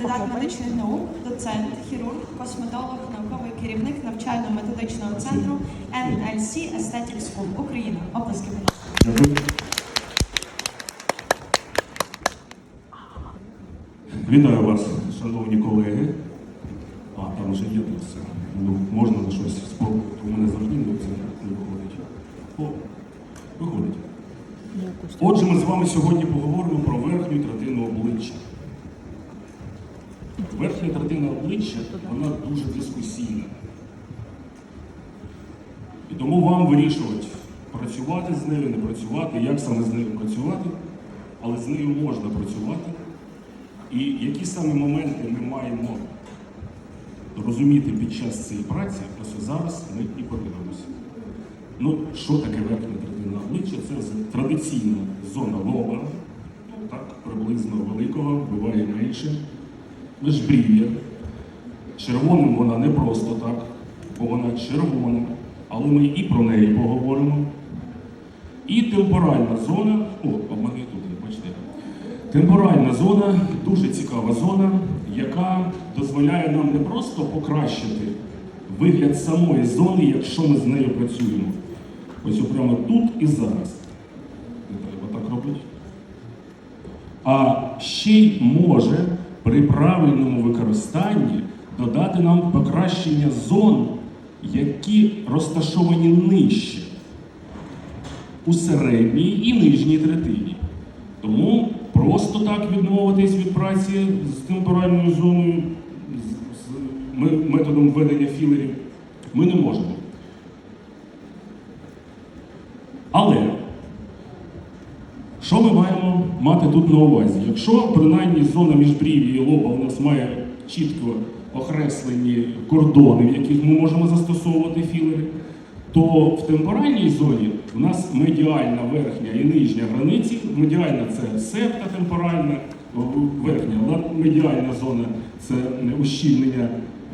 кандидат медичних наук, доцент, хірург, косметолог, науковий керівник навчально-методичного центру NLC Aesthetic School Україна. Оплески, будь ласка. Вітаю вас, шановні колеги. А, там вже є тут все. Ну, можна на щось спробувати. У мене завжди ну, це не виходить. О, виходить. Отже, ми з вами сьогодні поговоримо про верхню третину обличчя. Верхня третина обличчя вона дуже дискусійна. І тому вам вирішувати, працювати з нею, не працювати, як саме з нею працювати, але з нею можна працювати. І які саме моменти ми маємо розуміти під час цієї праці, ось зараз ми і подивимося. Ну, що таке верхня третина обличчя? Це традиційна зона лоба, ну так, приблизно великого, буває менше, межбрів'я. Червоним вона не просто так, бо вона червона, але ми і про неї поговоримо. І темпоральна зона, о, а тут, бачите. Темпоральна зона дуже цікава зона, яка дозволяє нам не просто покращити вигляд самої зони, якщо ми з нею працюємо. Ось прямо тут і зараз. Не треба так робити. А ще й може при правильному використанні додати нам покращення зон, які розташовані нижче у середній і нижній третині. Тому просто так відмовитись від праці з темпоральною зоною, з, методом введення філерів, ми не можемо. Але що ми маємо мати тут на увазі? Якщо принаймні зона міжбрів'я і лоба у нас має чітко окреслені кордони, в яких ми можемо застосовувати філери, то в темпоральній зоні у нас медіальна верхня і нижня границі. Медіальна це септа темпоральна, верхня медіальна зона це ущільнення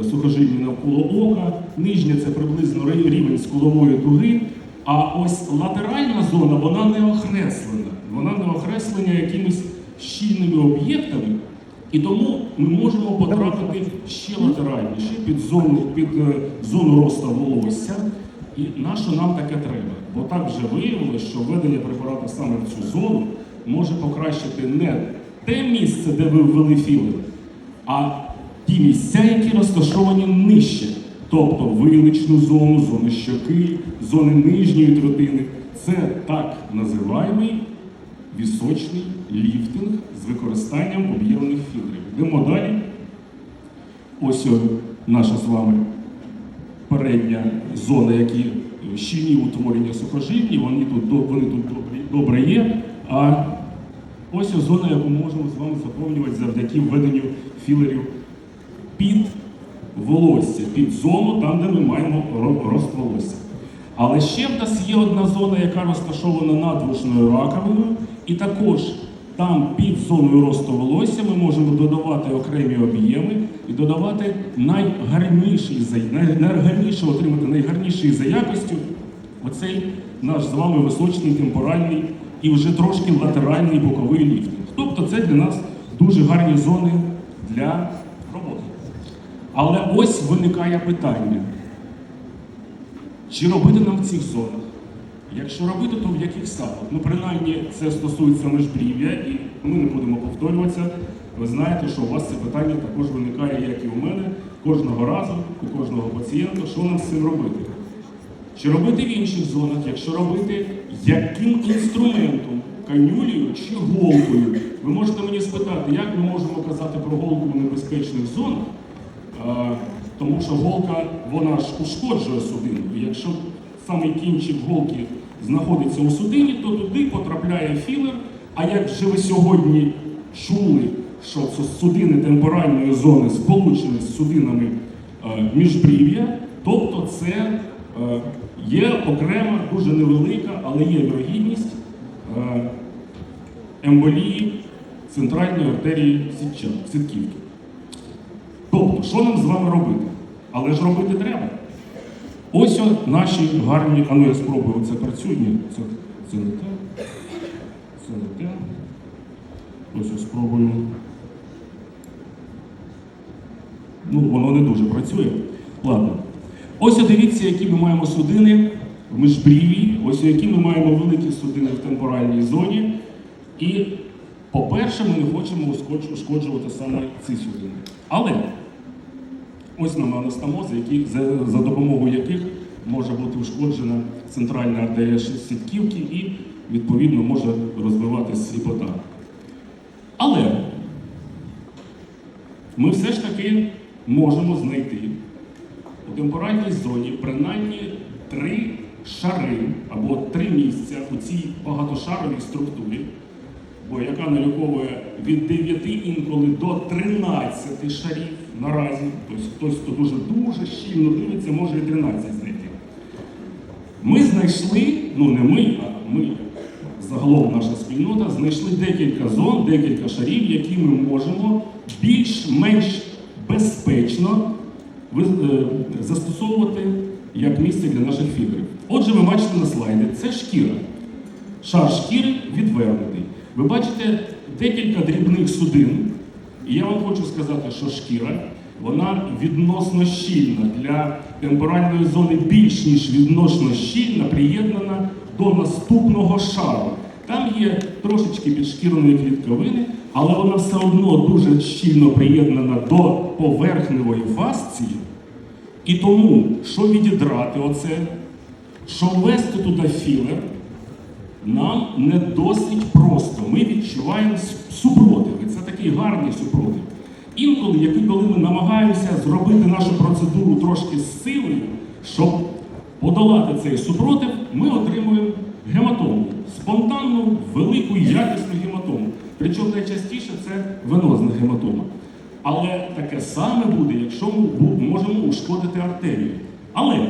е, сухожилля навколо ока, нижня це приблизно ри- рівень скулової дуги. А ось латеральна зона вона не окреслена. Вона не окреслена якимись щільними об'єктами. І тому ми можемо потрапити ще латеральніше під зону, під е, зону росту волосся. І на що нам таке треба? Бо так вже виявилося, що введення препарату саме в цю зону може покращити не те місце, де ви ввели філер, а ті місця, які розташовані нижче, тобто виличну зону, зону щоки, зони нижньої третини. Це так називаємий вісочний ліфтинг з використанням об'ємних фільтрів. Йдемо далі. Ось наша з вами передня зона, які щільні утворення сухожильні, вони тут, вони тут добре, є. А ось зона, яку можемо з вами заповнювати завдяки введенню філерів під волосся, під зону, там, де ми маємо ро- рост волосся. Але ще в нас є одна зона, яка розташована над вушною раковиною, і також там під зоною росту волосся ми можемо додавати окремі об'єми і додавати найгарніший за найгарніше отримати найгарніший за якостю оцей наш з вами височний темпоральний і вже трошки латеральний боковий ліфтинг. Тобто це для нас дуже гарні зони для. Але ось виникає питання. Чи робити нам в цих зонах? Якщо робити, то в яких саме? Ну, принаймні, це стосується межбрів'я, і ми не будемо повторюватися. Ви знаєте, що у вас це питання також виникає, як і у мене, кожного разу, у кожного пацієнта, що нам з цим робити? Чи робити в інших зонах, якщо робити яким інструментом, канюлею чи голкою? Ви можете мені спитати, як ми можемо казати про голку в небезпечних зонах? Тому що голка вона ж ушкоджує судину. І якщо саме кінчик голки знаходиться у судині, то туди потрапляє філер. А як вже ви сьогодні чули, що судини темпоральної зони сполучені з судинами е, міжбрів'я, тобто це е, є окрема, дуже невелика, але є вірогідність е, емболії центральної артерії сітківки. Тобто, що нам з вами робити? Але ж робити треба. Ось наші гарні, а ну я спробую, це працює, це, це не те. Це не те. Ось я спробую. ну, воно не дуже працює. Ладно. Ось дивіться, які ми маємо судини в міжбрів'ї, ось які ми маємо великі судини в темпоральній зоні. І, по-перше, ми не хочемо ушкоджувати саме ці судини. Але ось нам анастомози, які, за, за допомогою яких може бути ушкоджена центральна артерія сітківки і, відповідно, може розвиватися сліпота. Але ми все ж таки можемо знайти у темпоральній зоні принаймні три шари або три місця у цій багатошаровій структурі, яка наліковує від 9 інколи до 13 шарів наразі. Тобто хтось, хто дуже дуже щільно дивиться, може і 13 знайти. Ми знайшли, ну не ми, а ми, загалом наша спільнота, знайшли декілька зон, декілька шарів, які ми можемо більш-менш безпечно е, застосовувати як місце для наших фігурів. Отже, ви бачите на слайді, це шкіра. Шар шкіри відвернутий. Ви бачите декілька дрібних судин. І я вам хочу сказати, що шкіра вона відносно щільна для темпоральної зони більш ніж відносно щільна, приєднана до наступного шару. Там є трошечки підшкірної клітковини, але вона все одно дуже щільно приєднана до поверхневої фасції. І тому, що відідрати оце, що ввести туди філер, нам не досить просто. Ми відчуваємо супротив. І це такий гарний супротив. Інколи, як і коли ми намагаємося зробити нашу процедуру трошки з силою, щоб подолати цей супротив, ми отримуємо гематому. Спонтанну, велику, якісну гематому. Причому найчастіше це венозна гематома. Але таке саме буде, якщо ми можемо ушкодити артерію. Але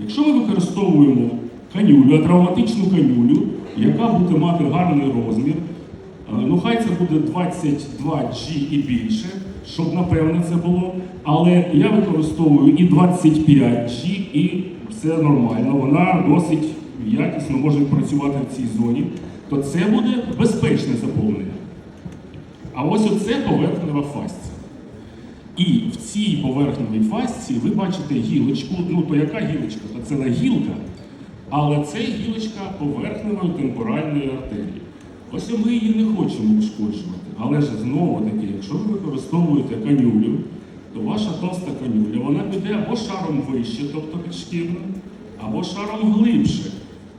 якщо ми використовуємо канюлю, травматичну канюлю, яка буде мати гарний розмір, е, ну хай це буде 22G і більше, щоб напевне це було. Але я використовую і 25G, і все нормально. Вона досить якісно може працювати в цій зоні, то це буде безпечне заповнення. А ось оце поверхнева фасція. І в цій поверхневій фасції ви бачите гілочку. Ну то яка гілочка? То це не гілка, але це гілочка поверхневої темпоральної артерії. Ось ми її не хочемо ушкоджувати. Але ж знову таки, якщо ви використовуєте канюлю, то ваша товста канюля вона піде або шаром вище, тобто підшкірно, або шаром глибше.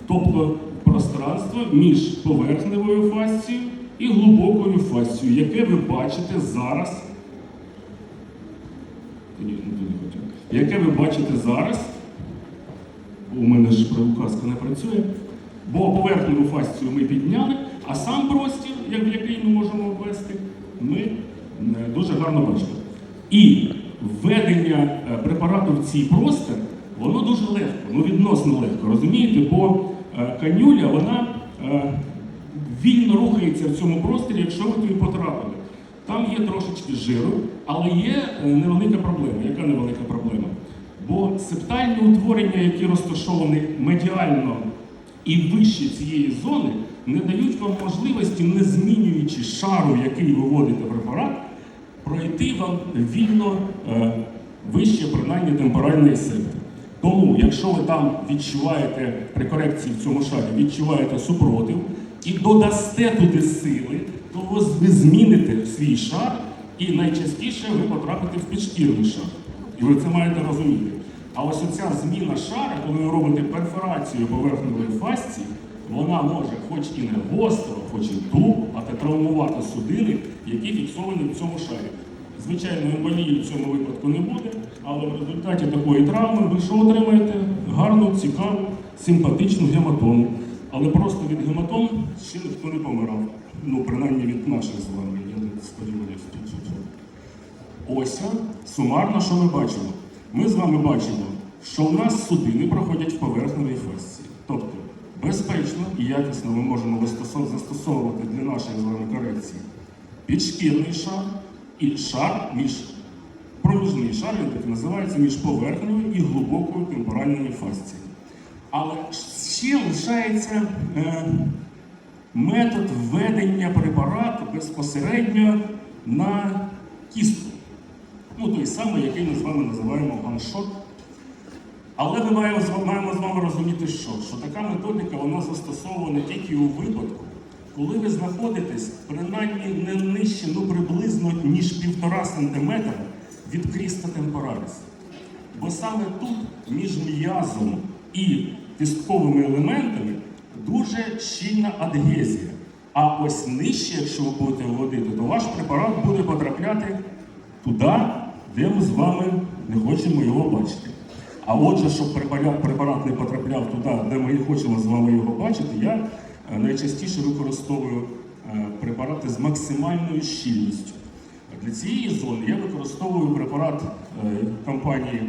Тобто пространство між поверхневою фасцією і глибокою фасцією, яке ви бачите зараз. Хотів. Яке ви бачите зараз, у мене ж указка не працює, бо поверхневу фасцію ми підняли, а сам простір, як в який ми можемо ввести, ми е, дуже гарно бачимо. І введення е, препарату в цей простір, воно дуже легко, ну відносно легко, розумієте? Бо е, канюля, вона вільно рухається в цьому просторі, якщо ви туди потрапили. Там є трошечки жиру, але є невелика проблема. Яка невелика проблема? Бо септальні утворення, які розташовані медіально і вище цієї зони, не дають вам можливості, не змінюючи шару, який виводите препарат, пройти вам вільно е, вище принаймні темпоральної септи. Тому, якщо ви там відчуваєте при корекції в цьому шарі, відчуваєте супротив і додасте туди сили, то ви зміните свій шар і найчастіше ви потрапите в підшкірний шар. І ви це маєте розуміти. А ось оця зміна шара, коли ви робите перфорацію поверхневої фасції, вона може хоч і не гостро, хоч і туп, а травмувати судини, які фіксовані в цьому шарі. Звичайно, емболії в цьому випадку не буде, але в результаті такої травми ви що отримаєте? Гарну, цікаву, симпатичну гематому. Але просто від гематом ще ніхто не помирав. Ну, принаймні від наших з вами, я не сподіваюся. Ось сумарно, що ми бачимо. Ми з вами бачимо, що у нас судини проходять в поверхневій фасції. Тобто безпечно і якісно ми можемо застосовувати для нашої з вами корекції підшкірний шар і шар між проміжний шар, він так називається, між поверхневою і глибокою темпоральною фасцією. Але ще лишається е, метод введення препарату безпосередньо на кістку. Ну, той самий, який ми з вами називаємо ганшот. Але ми маємо, маємо з вами розуміти, що, що така методика вона застосована тільки у випадку, коли ви знаходитесь принаймні не нижче, ну приблизно ніж півтора сантиметра від кріста темпораліс. Бо саме тут, між м'язом і кістковими елементами, дуже щільна адгезія. А ось нижче, якщо ви будете вводити, то ваш препарат буде потрапляти туди, де ми з вами не хочемо його бачити. А отже, щоб препарат, не потрапляв туди, де ми не хочемо з вами його бачити, я е, найчастіше використовую е, препарати з максимальною щільністю. Для цієї зони я використовую препарат е, компанії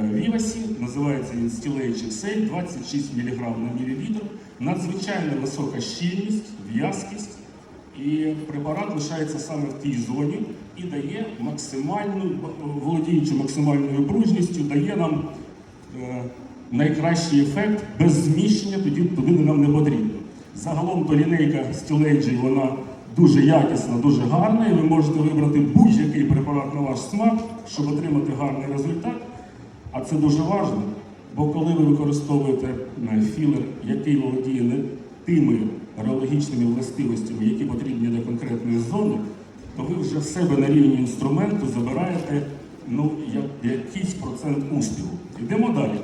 Vivasi, називається він XL, 26 мг на мілілітр. Надзвичайно висока щільність, в'язкість. І препарат лишається саме в тій зоні і дає максимальну, володіючи максимальною пружністю, дає нам е, найкращий ефект без зміщення, тоді туди нам не потрібно. Загалом то лінейка Stilage, вона дуже якісна, дуже гарна, і ви можете вибрати будь-який препарат на ваш смак, щоб отримати гарний результат. А це дуже важливо, бо коли ви використовуєте е, філер, який володіє не тими реологічними властивостями, які потрібні для конкретної зони, то ви вже в себе на рівні інструменту забираєте ну, якийсь процент успіху. Йдемо далі.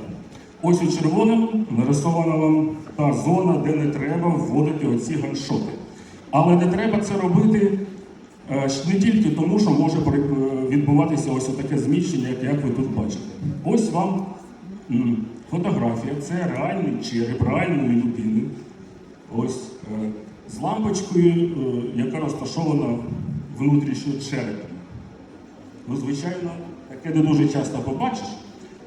Ось у червоному нарисована вам та зона, де не треба вводити оці ганшоти. Але не треба це робити е, не тільки тому, що може е, відбуватися ось таке зміщення, як, ви тут бачите. Ось вам фотографія, це реальний череп реальної людини. Ось з лампочкою, е, яка розташована внутрішньо черепом. Ну, звичайно, таке не дуже часто побачиш,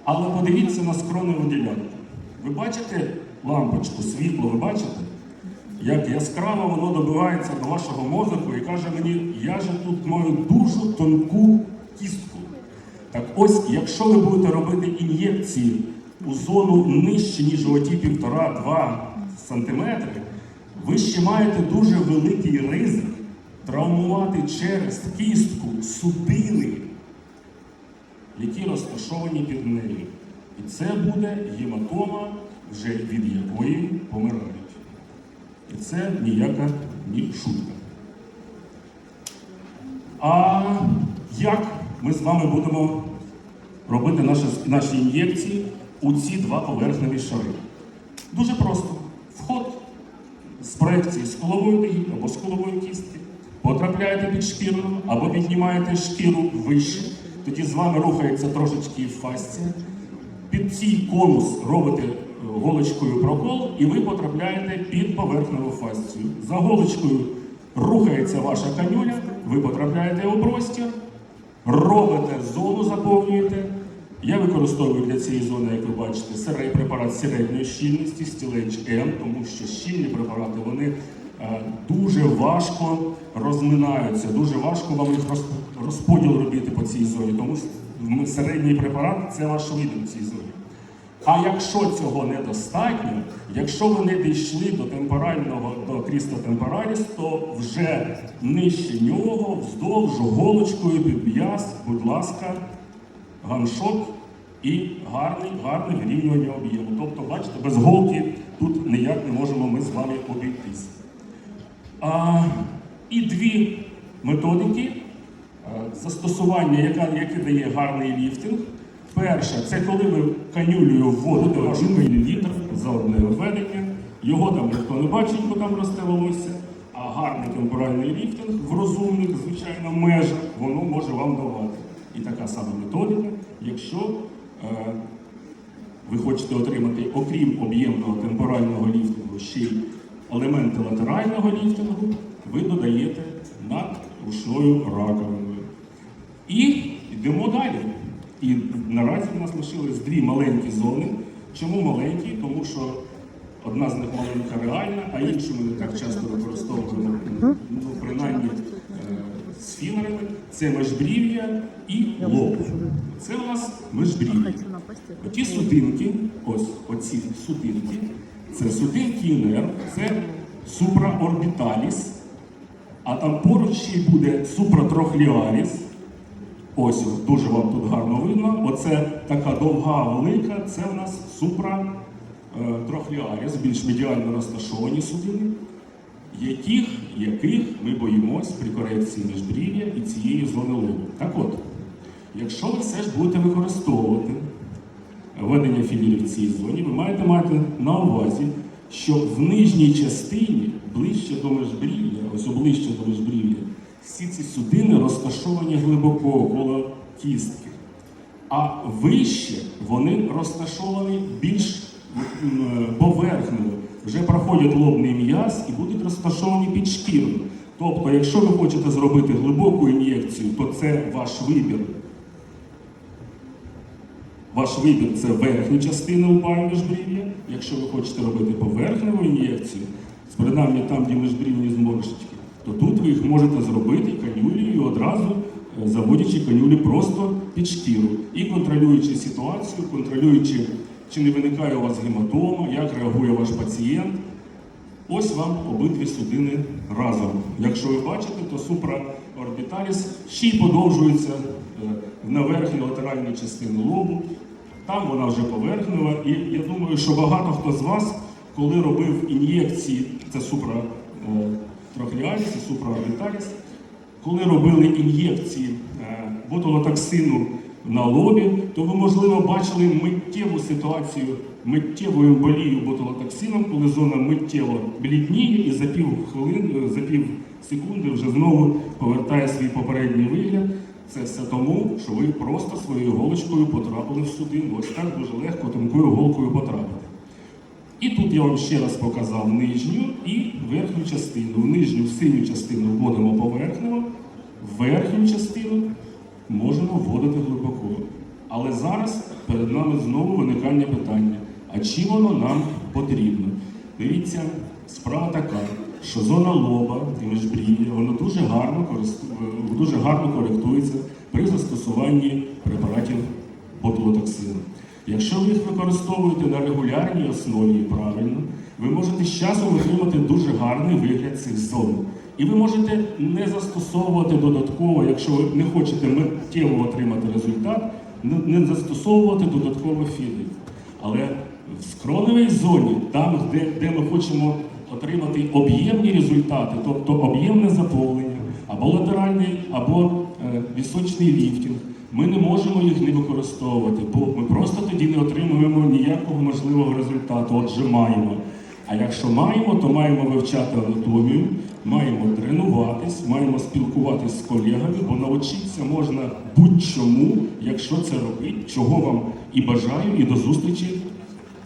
але подивіться на скроневу ділянку. Ви бачите лампочку, світло, ви бачите? Як яскраво воно добивається до вашого мозку і каже мені, я же тут маю дуже тонку кістку. Так ось, якщо ви будете робити ін'єкції у зону нижче, ніж оті 1,5-2 сантиметри, ви ще маєте дуже великий ризик травмувати через кістку судини, які розташовані під нею. І це буде гематома, вже від якої помирають. І це ніяка не шутка. А як ми з вами будемо робити наші, наші ін'єкції у ці два поверхневі шари? Дуже просто. З проекції скулової дуги або скулової кістки, потрапляєте під шкіру або піднімаєте шкіру вище. Тоді з вами рухається трошечки фасція. Під цей конус робите е, голочкою прокол, і ви потрапляєте під поверхневу фасцію. За голочкою рухається ваша канюля, ви потрапляєте у простір, робите зону, заповнюєте. Я використовую для цієї зони, як ви бачите, серей препарат середньої щільності, стілеч М, тому що щільні препарати вони е, дуже важко розминаються, дуже важко вам їх розподіл робити по цій зоні. Тому м- середній препарат це ваш вибір в цій зоні. А якщо цього недостатньо, якщо ви не дійшли до темпорального до кріста темпораліс, то вже нижче нього, вздовж голочкою під м'яз, будь ласка, ганшот і гарний, гарне вирівнювання об'єму. Тобто, бачите, без голки тут ніяк не можемо ми з вами обійтись. А, і дві методики е, застосування, яка, яке дає гарний ліфтинг. Перше, це коли ви канюлею вводите один мілілітр за одне введення. Його там ніхто не бачить, бо там росте волосся. А гарний темпоральний ліфтинг в розумних, звичайно, межах воно може вам давати. І така сама методика, якщо е, ви хочете отримати, окрім об'ємного темпорального ліфтингу, ще й елементи латерального ліфтингу, ви додаєте над рушною раковиною. І йдемо далі. І наразі в нас лишились дві маленькі зони. Чому маленькі? Тому що одна з них маленька реальна, а іншу ми не так часто використовуємо, ну, принаймні е, з фінерами. Це межбрів'я і лоб. Це у нас межбрів'я. Оті судинки, ось оці судинки, це судинки і нерв, це суpraорбіталіс, а там поруч ще буде суpraтрохліаріс, Ось дуже вам тут гарно видно. Оце така довга велика, це в нас супра е, більш медіально розташовані судини, яких, яких ми боїмось при корекції міжбрів'я і цієї лобу. Так от, якщо ви все ж будете використовувати ведення філірів в цій зоні, ви маєте мати на увазі, що в нижній частині, ближче до межбрів'я, ось ближче до межбрів'я, всі ці судини розташовані глибоко коло кістки. А вище вони розташовані більш поверхнево, вже проходять лобний м'яз і будуть розташовані під шкірою. Тобто, якщо ви хочете зробити глибоку ін'єкцію, то це ваш вибір. Ваш вибір це верхня частина лба і міжбрів'я. Якщо ви хочете робити поверхневу ін'єкцію, принаймні там, де міжбрівні зморшечки, то тут ви їх можете зробити канюлею одразу е, заводячи канюлі просто під шкіру і контролюючи ситуацію, контролюючи, чи не виникає у вас гематома, як реагує ваш пацієнт. Ось вам обидві судини разом. Якщо ви бачите, то суpraорбіталіс ще й подовжується е, на верхній латеральній частині лобу. Там вона вже поверхнева. І я думаю, що багато хто з вас, коли робив ін'єкції, це супра е, і суpraорбіталіс, коли робили ін'єкції е, ботулотоксину на лобі, то ви, можливо, бачили миттєву ситуацію, миттєву емболію ботулотоксином, коли зона миттєво блідніє і за пів хвилин, за пів секунди вже знову повертає свій попередній вигляд. Це все тому, що ви просто своєю голочкою потрапили в судину. Ось так дуже легко тонкою голкою потрапити. І тут я вам ще раз показав нижню і верхню частину. В нижню в синю частину вводимо поверхнево, в верхню частину можемо вводити глибоко. Але зараз перед нами знову виникання питання: а чи воно нам потрібно? Дивіться, справа така, що зона лоба і міжбрів'я, воно дуже гарно, користу... е, дуже гарно коректується при застосуванні препаратів ботулотоксину. Якщо ви їх використовуєте на регулярній основі і правильно, ви можете з часом отримати дуже гарний вигляд цих зон. І ви можете не застосовувати додатково, якщо ви не хочете миттєво отримати результат, не, застосовувати додатково філії. Але в скроневій зоні, там, де, де ми хочемо отримати об'ємні результати, тобто об'ємне заповнення, або латеральний, або е, вісочний ліфтінг, ми не можемо їх не використовувати, бо ми просто тоді не отримуємо ніякого можливого результату. Отже, маємо. А якщо маємо, то маємо вивчати анатомію, маємо тренуватись, маємо спілкуватись з колегами, бо навчитися можна будь-чому, якщо це робить, чого вам і бажаю, і до зустрічі.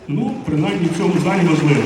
Ну, принаймні в цьому залі можливо.